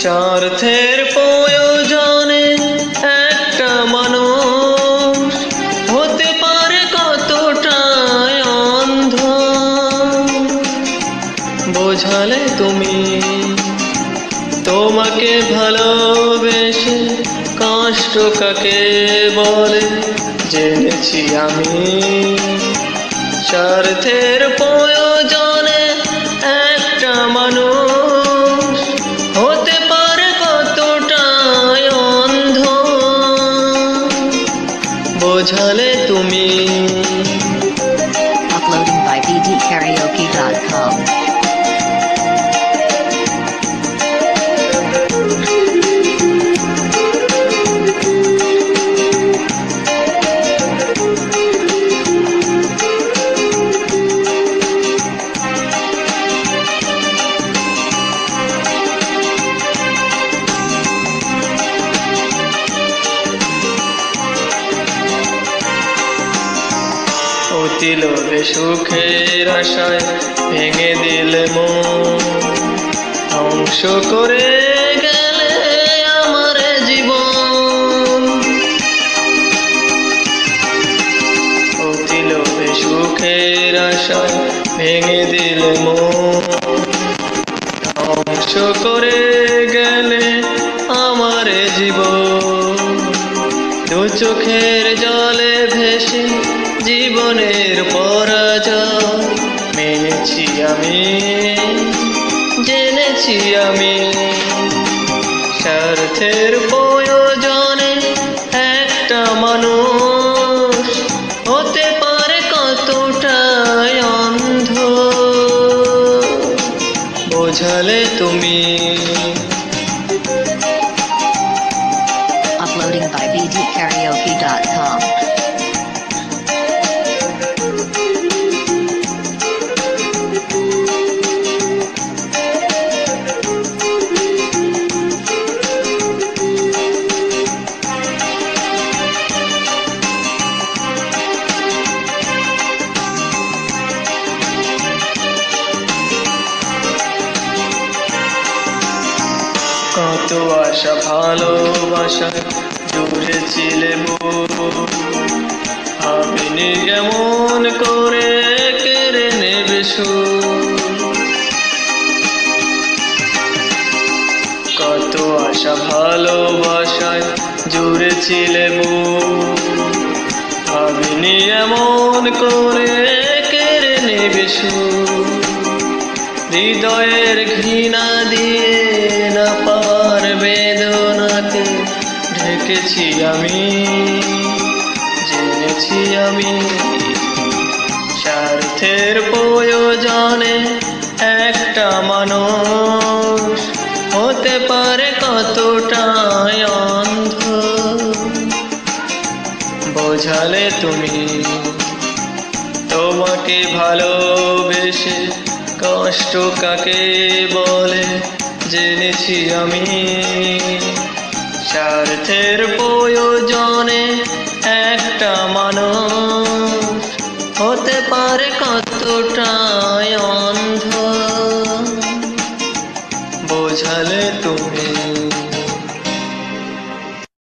স্বার্থের প্রয়োজনে একটা মানুষ হতে পারে কতটাই অন্ধ। বোঝালে তুমি তোমাকে ভালোবেসে কষ্ট কাকে বলে? জেনেছি আমি স্বার্থের প্রয়োজনে বোঝালে তুমি Uploading by bdkaraoke.com. অতি লোভে সুখের আশায়, ভেঙে দিলে মন। ধ্বংস করে গেলে আমার জীবন। অতি লোভে সুখের আশায়, ভেঙে দিলে মন। ধ্বংস করে গেলে আমার জীবন। দু চোখের জলে ভেসে জীবনের পরাজয় মেনেছি আমি, জেনেছি আমি। স্বার্থের প্রয়োজনে একটা মানুষ হতে পারে কতটাই অন্ধ। বোঝালে তুমি কত আশা ভালোবাসা জুড়েছিলে ভাবিনি কেমন করে কেড়ে নেবে। কত আশা, ভালোবাসায় জুড়েছিলে ভাবিনি এমন করে কেড়ে নেবে। হৃদয়ের ঘৃণা দিয়ে ঢেকেছি আমি, জেনেছি আমি। স্বার্থের প্রয়োজনে একটা মানুষ হতে পারে কতটাই অন্ধ। বোঝালে তুমি, তোমাকে ভালোবেসে কষ্ট কাকে বলে? জেনেছি আমি। স্বার্থের প্রয়োজনে একটা মানুষ হতে পারে কতটাই